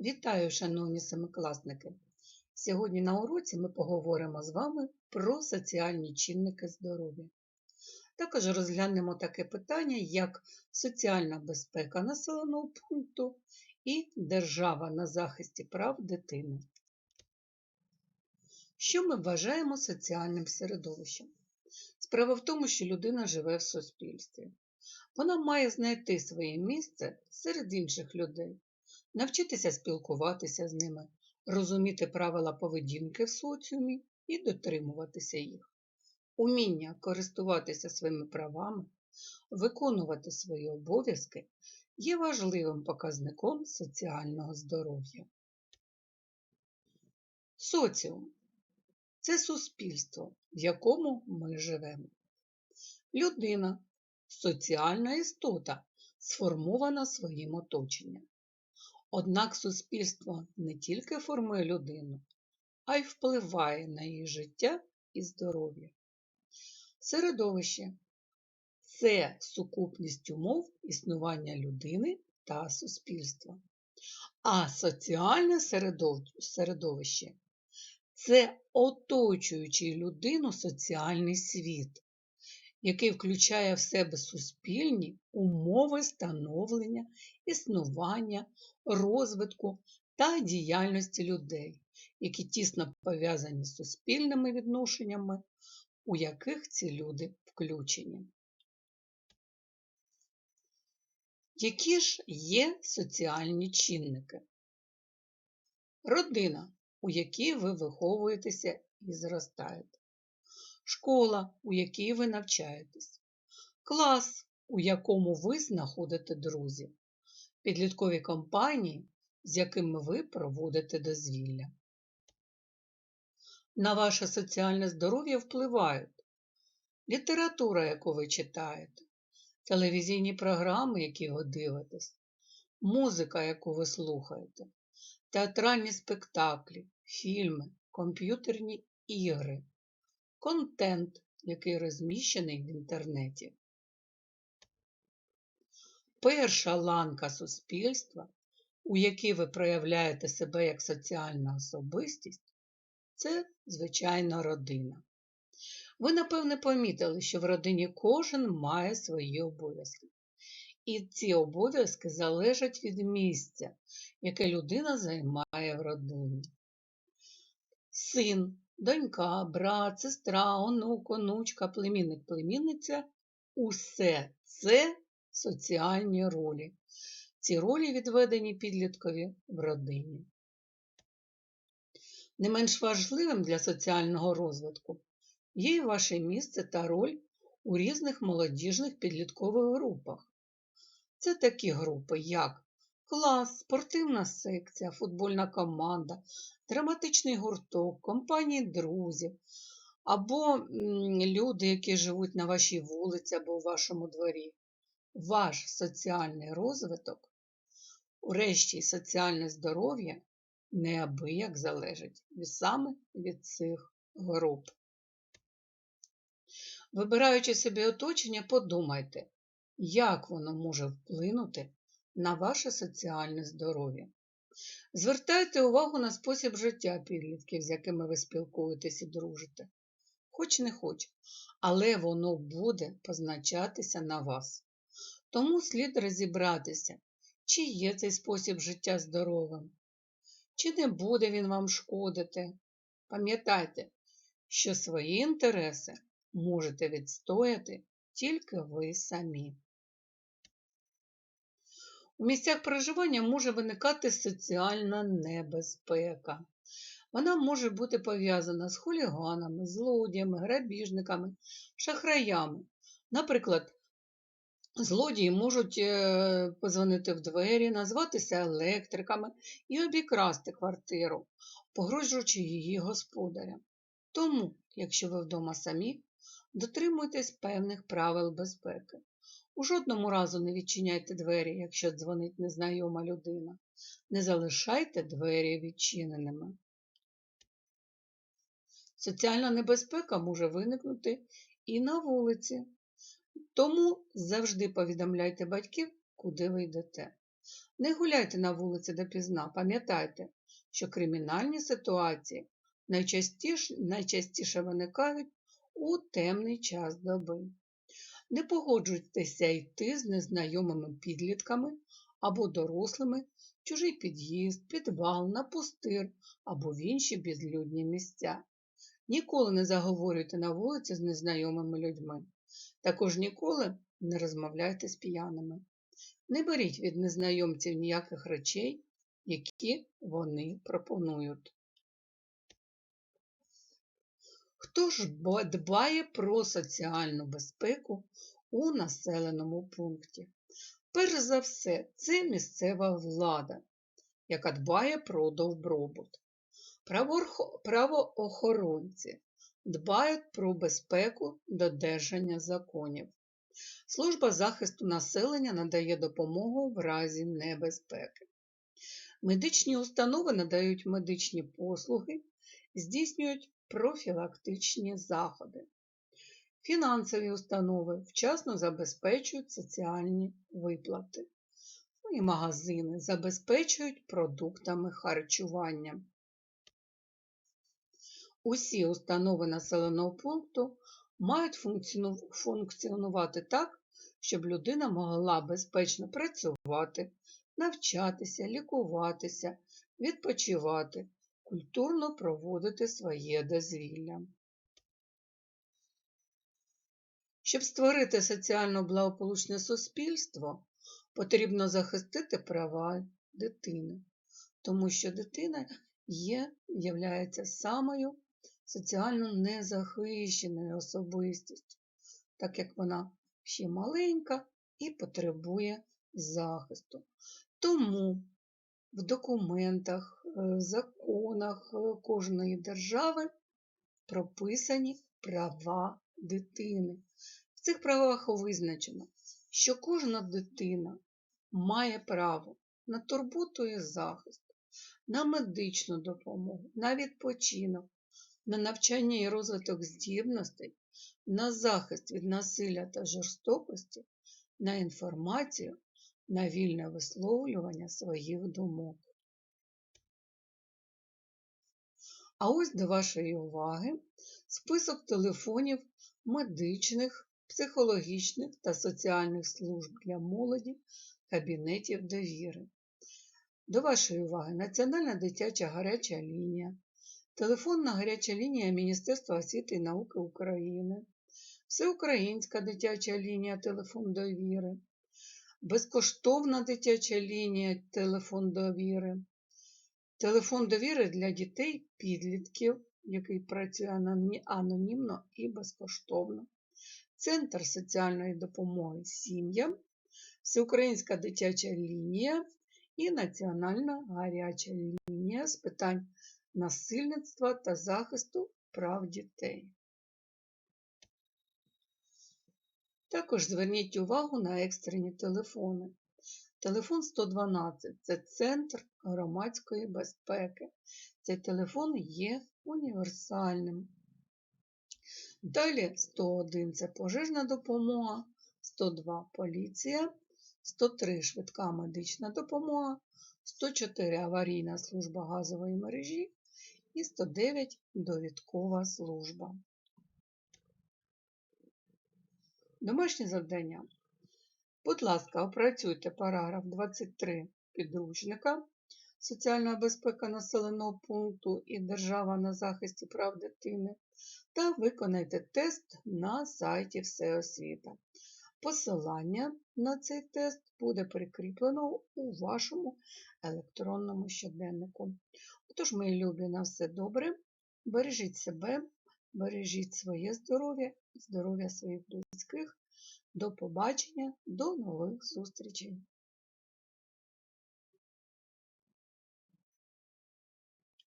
Вітаю, шановні семикласники! Сьогодні на уроці ми поговоримо з вами про соціальні чинники здоров'я. Також розглянемо таке питання, як соціальна безпека населеного пункту і держава на захисті прав дитини. Що ми вважаємо соціальним середовищем? Справа в тому, що людина живе в суспільстві. Вона має знайти своє місце серед інших людей навчитися спілкуватися з ними, розуміти правила поведінки в соціумі і дотримуватися їх. Уміння користуватися своїми правами, виконувати свої обов'язки є важливим показником соціального здоров'я. Соціум це суспільство, в якому ми живемо. Людина соціальна істота, сформована своїм оточенням. Однак суспільство не тільки формує людину, а й впливає на її життя і здоров'я. Середовище це сукупність умов існування людини та суспільства. А соціальне середовище це оточуючий людину соціальний світ, який включає в себе суспільні умови становлення, існування, розвитку та діяльності людей, які тісно пов'язані з суспільними відношеннями, у яких ці люди включені. Які ж є соціальні чинники? Родина, у якій ви виховуєтеся і зростаєте. Школа, у якій ви навчаєтесь. Клас, у якому ви знаходите друзів. Підліткові компанії, з якими ви проводите дозвілля. На ваше соціальне здоров'я впливають. Література, яку ви читаєте, телевізійні програми, які ви дивитесь, музика, яку ви слухаєте, театральні спектаклі, фільми, комп'ютерні ігри, контент, який розміщений в інтернеті перша ланка суспільства, у якій ви проявляєте себе як соціальна особистість, це, звичайно, родина. Ви, напевне, помітили, що в родині кожен має свої обов'язки. І ці обов'язки залежать від місця, яке людина займає в родині. Син, донька, брат, сестра, онук, онучка, племінник, племінниця усе це соціальні ролі. Ці ролі відведені підліткові в родині. Не менш важливим для соціального розвитку є і ваше місце та роль у різних молодіжних підліткових групах. Це такі групи, як клас, спортивна секція, футбольна команда, драматичний гурток, компанії друзів, або люди, які живуть на вашій вулиці або у вашому дворі ваш соціальний розвиток, урешті соціальне здоров'я неабияк залежить саме від цих груп. Вибираючи собі оточення, подумайте, як воно може вплинути на ваше соціальне здоров'я. Звертайте увагу на спосіб життя підлітків, з якими ви спілкуєтесь і дружите. Хоч не хоч, але воно буде позначатися на вас. Тому слід розібратися, чи є цей спосіб життя здоровим, чи не буде він вам шкодити. Пам'ятайте, що свої інтереси можете відстояти тільки ви самі. У місцях проживання може виникати соціальна небезпека. Вона може бути пов'язана з хуліганами, злодіями, грабіжниками, шахраями. Наприклад, Злодії можуть е, позвонити в двері, назватися електриками і обікрасти квартиру, погрожуючи її господарям. Тому, якщо ви вдома самі, дотримуйтесь певних правил безпеки. У жодному разу не відчиняйте двері, якщо дзвонить незнайома людина. Не залишайте двері відчиненими. Соціальна небезпека може виникнути і на вулиці. Тому завжди повідомляйте батьків, куди ви йдете. Не гуляйте на вулиці допізна, пам'ятайте, що кримінальні ситуації найчастіше, найчастіше виникають у темний час доби. Не погоджуйтеся йти з незнайомими підлітками або дорослими в чужий під'їзд, підвал, на пустир або в інші безлюдні місця. Ніколи не заговорюйте на вулиці з незнайомими людьми. Також ніколи не розмовляйте з п'яними. Не беріть від незнайомців ніяких речей, які вони пропонують. Хто дбає про соціальну безпеку у населеному пункті? Перш за все, це місцева влада, яка дбає про добробут. Правоохоронці дбають про безпеку додержання законів. Служба захисту населення надає допомогу в разі небезпеки. Медичні установи надають медичні послуги, здійснюють профілактичні заходи. Фінансові установи вчасно забезпечують соціальні виплати. Ну і магазини забезпечують продуктами харчування. Усі установи населеного пункту мають функціонувати так, щоб людина могла безпечно працювати, навчатися, лікуватися, відпочивати, культурно проводити своє дозвілля. Щоб створити соціально благополучне суспільство, потрібно захистити права дитини, тому що дитина є, являється самою соціально незахищеною особистістю, так як вона ще маленька і потребує захисту. Тому в документах, е, законах е, кожної держави прописані права дитини. В цих правах визначено, що кожна дитина має право на турботу і захист, на медичну допомогу, на відпочинок, на навчання і розвиток здібностей, на захист від насилля та жорстокості, на інформацію, на вільне висловлювання своїх думок. А ось до вашої уваги список телефонів медичних, психологічних та соціальних служб для молоді кабінетів довіри. До вашої уваги Національна дитяча гаряча лінія, телефонна гаряча лінія Міністерства освіти і науки України, Всеукраїнська дитяча лінія Телефон довіри, безкоштовна дитяча лінія Телефон довіри, телефон довіри для дітей підлітків, який працює анонімно і безкоштовно, Центр соціальної допомоги сім'ям, Всеукраїнська дитяча лінія і Національна гаряча лінія з питань насильництва та захисту прав дітей. Також зверніть увагу на екстрені телефони. Телефон 112 це центр громадської безпеки. Цей телефон є універсальним. Далі 101 це пожежна допомога, 102 поліція, 103 швидка медична допомога, 104 аварійна служба газової мережі і 109 довідкова служба. Домашнє завдання. Будь ласка, опрацюйте параграф 23 підручника Соціальна безпека населеного пункту і держава на захисті прав дитини та виконайте тест на сайті Всеосвіта. Посилання на цей тест буде прикріплено у вашому електронному щоденнику. Отож, мої любі, на все добре. Бережіть себе, бережіть своє здоров'я, здоров'я своїх близьких. До побачення, до нових зустрічей!